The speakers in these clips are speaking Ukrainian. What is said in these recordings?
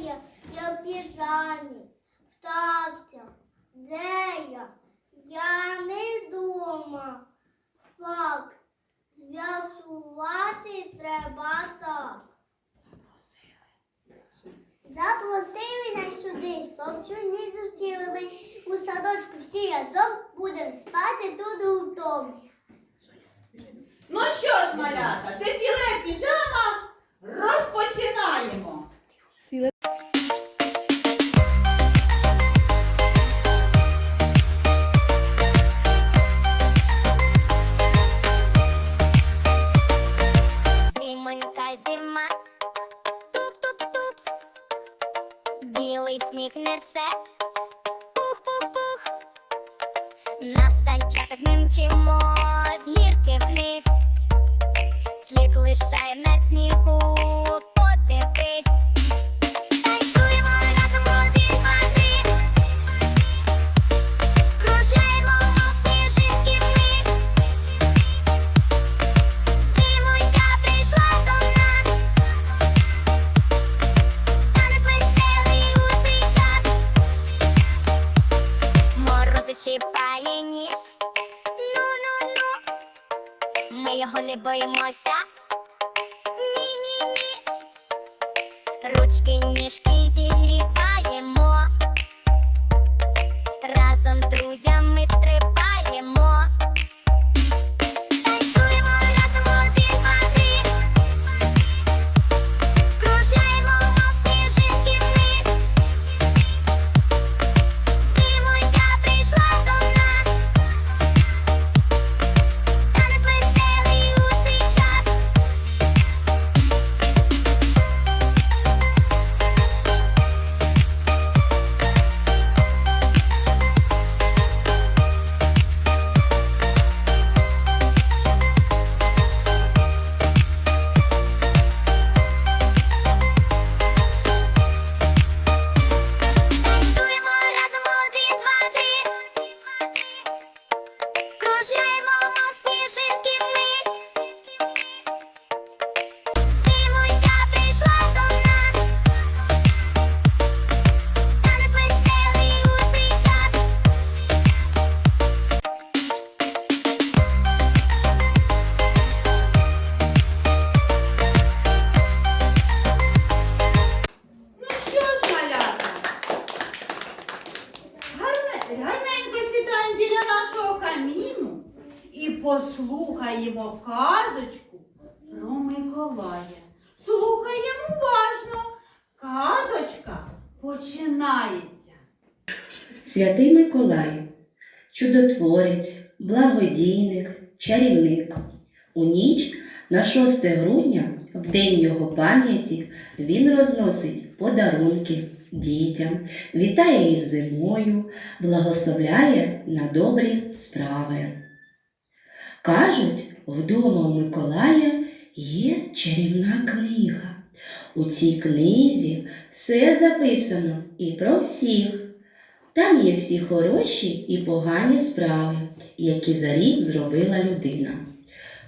я, я в піжамі, втався, де я? Я не дома. Факт, з'ясувати треба так. Запросили нас сюди, совчуні зустріли у садочку всі разом будемо спати тут у домі. Ну що ж, малята, ти філе піжама розпочинаємо. білий сніг несе, пух-пух-пух, на санчатах мчимо з гірки вниз, слід лишає на снігу, подивись. Святий Миколай, чудотворець, благодійник, чарівник. У ніч на 6 грудня, в день його пам'яті, він розносить подарунки дітям, вітає із зимою, благословляє на добрі справи. Кажуть, вдома у Миколая є чарівна книга. У цій книзі все записано і про всіх. Там є всі хороші і погані справи, які за рік зробила людина.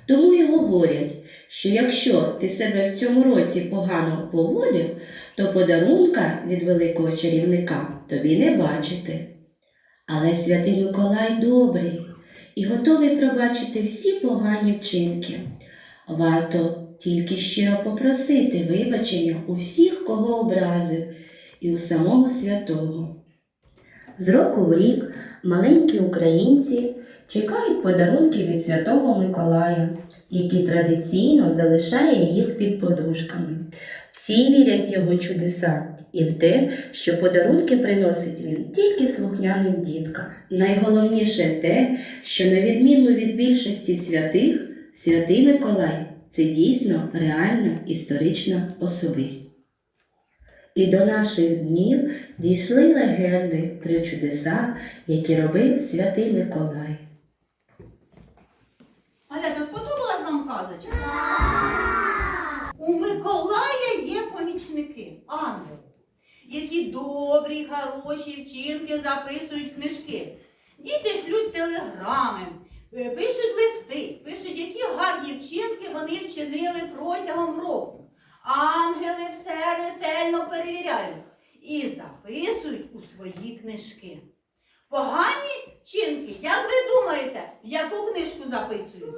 Тому й говорять, що якщо ти себе в цьому році погано поводив, то подарунка від великого чарівника тобі не бачити. Але святий Миколай добрий і готовий пробачити всі погані вчинки. Варто тільки щиро попросити вибачення у всіх, кого образив, і у самого святого. З року в рік маленькі українці чекають подарунки від Святого Миколая, який традиційно залишає їх під подушками. Всі вірять в його чудеса і в те, що подарунки приносить він тільки слухняним діткам. Найголовніше те, що на відміну від більшості святих, святий Миколай це дійсно реальна історична особистість. І до наших днів дійшли легенди про чудеса, які робив святий Миколай. Малята, сподобалась вам казочка? У Миколая є помічники, ангели, які добрі, хороші вчинки записують книжки. Діти шлють телеграми, е, пишуть листи, пишуть, які гарні вчинки вони вчинили протягом року. Ангели все ретельно перевіряють і записують у свої книжки. Погані вчинки, як ви думаєте, в яку книжку записують?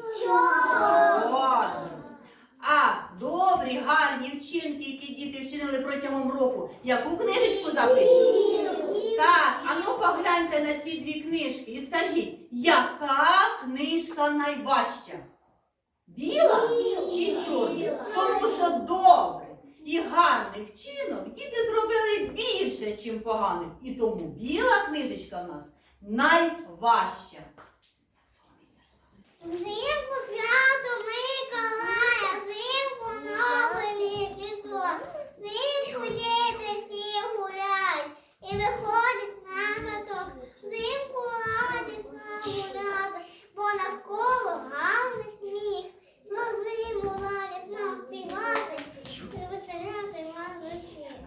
Ладно. А добрі, гарні вчинки, які діти вчинили протягом року, яку книжечку записують? Так, а ну погляньте на ці дві книжки і скажіть, яка книжка найважча? Тому що добре і гарний вчинок діти зробили більше, чим поганих. І тому біла книжечка в нас найважча. Взимку свято Миколая, взимку нове різдво, взимку діти всі гуляють і виходять на каток. Взимку радісно гуляти, бо навколо гарний сміх. На зиму радісно співати, і веселяти мазочі. Знову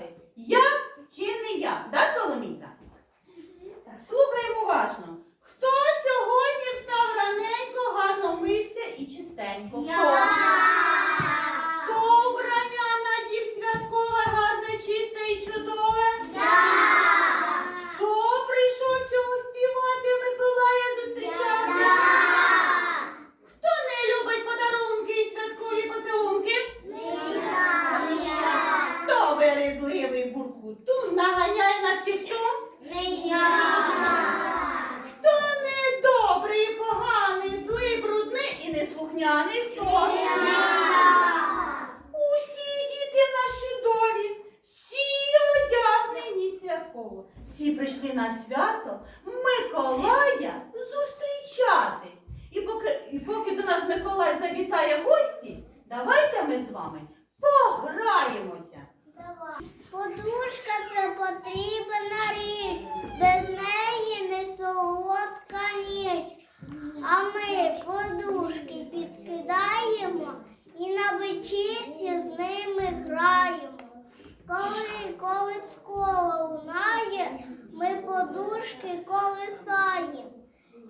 відповідати, я чи не я. Да, Соломійка? Слухаємо уважно. Хто сьогодні встав раненько, гарно мився і чистенько? Хто? святково. Всі прийшли на свято Миколая зустрічати. І поки, і поки до нас Миколай завітає гості, давайте ми з вами пограємося. Давай. Подушка це потрібна річ, без неї не солодка ніч. А ми подушки підкидаємо і на вечірці з ними граємо. Коли коли скола лунає, ми подушки колисаєм.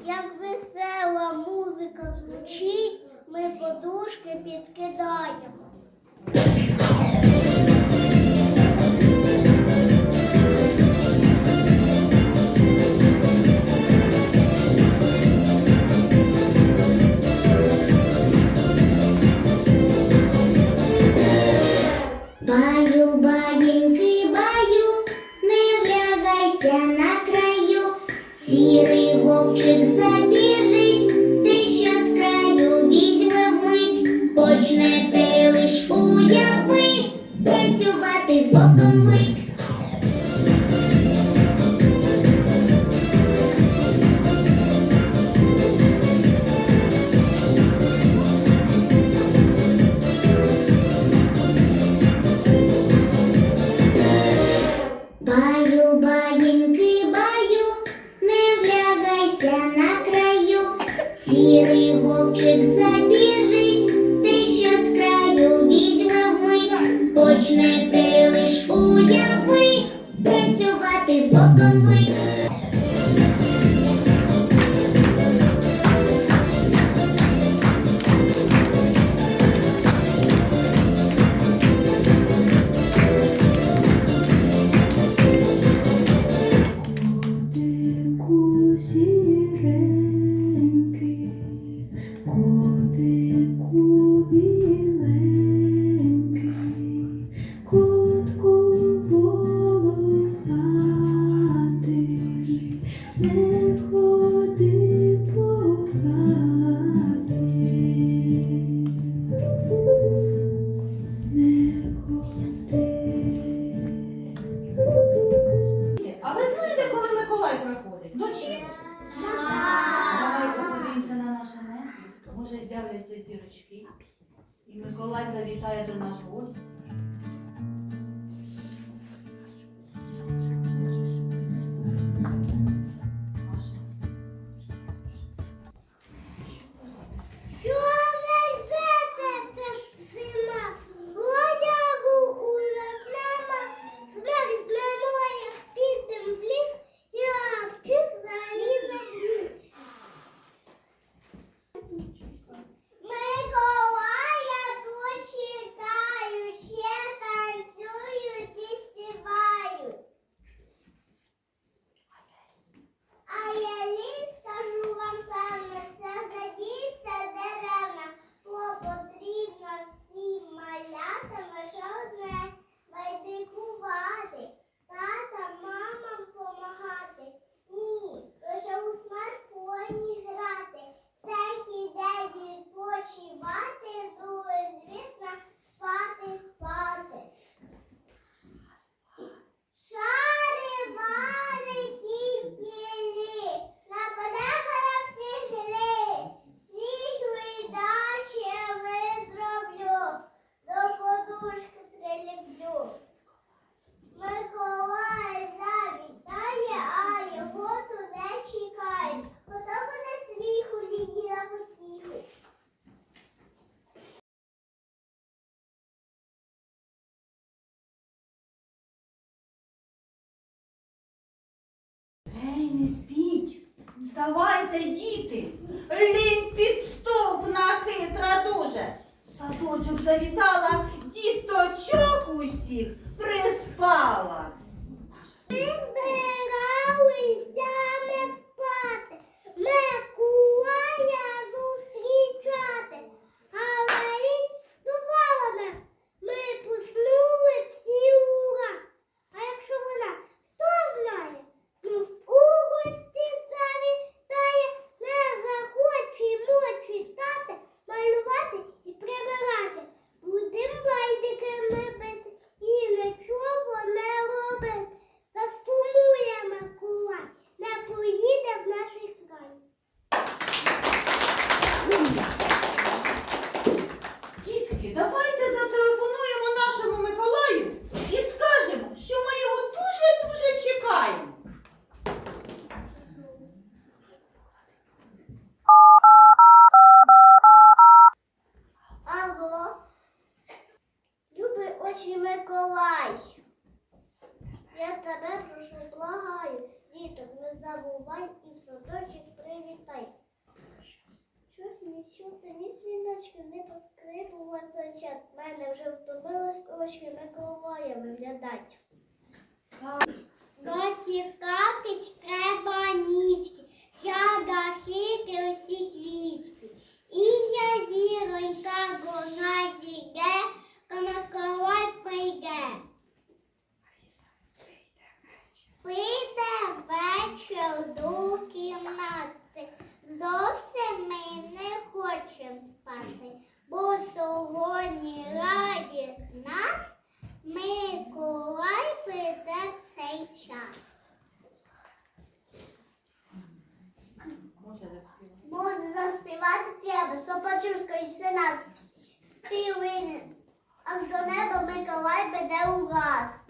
Як весела музика звучить, ми подушки підкидаємо. Сірий вовчик забіжить, те, що з краю візьме вмить, почнете лиш уяви, танцювати з оком ви. Хороший Миколай. Я тебе прошу, благаю, діток не забувай і в садочок привітай. Не чути, ні свіночки, ні поскрипувати час. Мене вже втомилось очі Миколая виглядать. І я зіронька вона зійде, Миколай прийде. Прийде вечір до кімнати. Зовсім ми не хочемо спати, бо сьогодні радість нас Миколай прийде в цей час. Може заспівати. Може заспівати треба, Сопачівська і нас співини. Аж до неба Миколай беде у раз.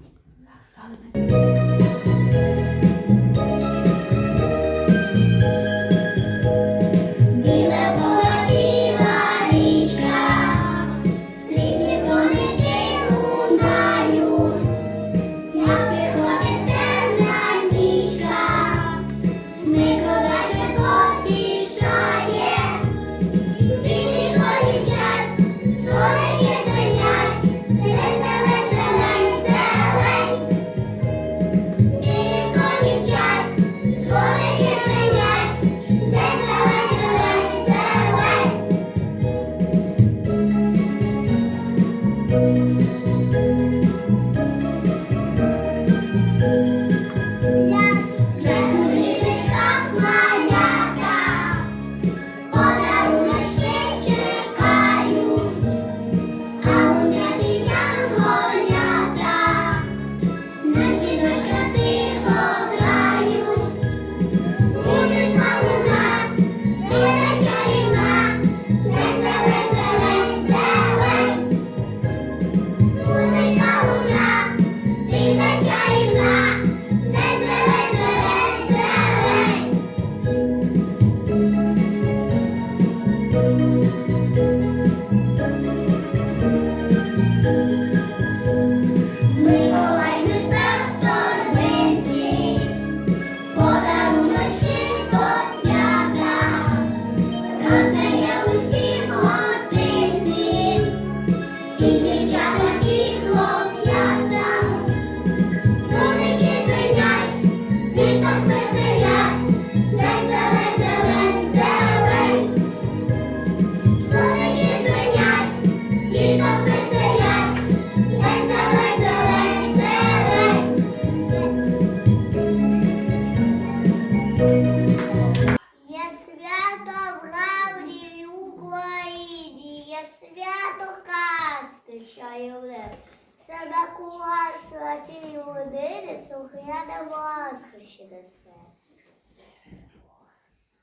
Ласку ще несе.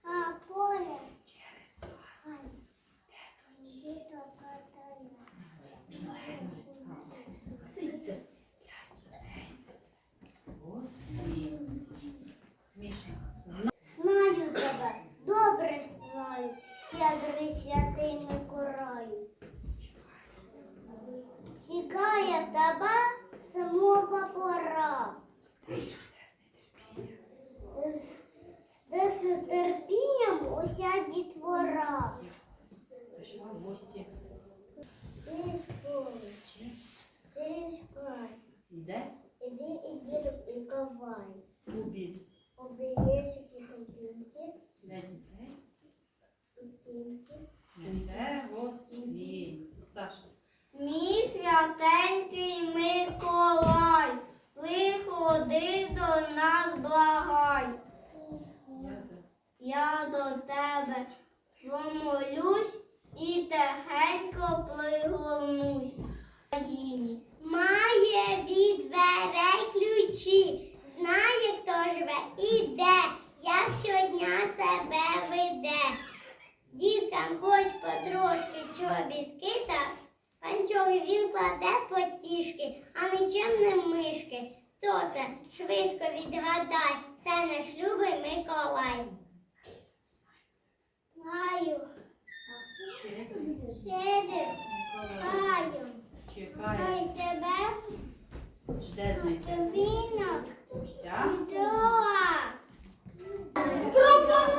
А, поле. Знаю тебе, добре знаю, щедрий святий Миколаю. Чекає тебе самого пора. З, терпінням уся дітвора. Прийшла в гості. Ти спой, Іде іди і і ковай. обід Обієшки копінці, для дітей. кінці. Несе гостей. Саша. Мій святенький Миколай, приходи до нас, благай. Я до тебе помолюсь і тихенько пригорнусь. Має від дверей ключі, знає, хто живе і де, як щодня себе веде. Діткам хоч потрошки чобітки та а чого він кладе потішки, а нічим не мишки. Хто це? Швидко відгадай, це наш любий Миколай. Маю. Сидив. Гаю. Хай тебе. Жде знайти. Уся.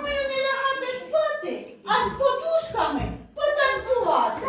Не лягати спати, а з подушками потанцювати.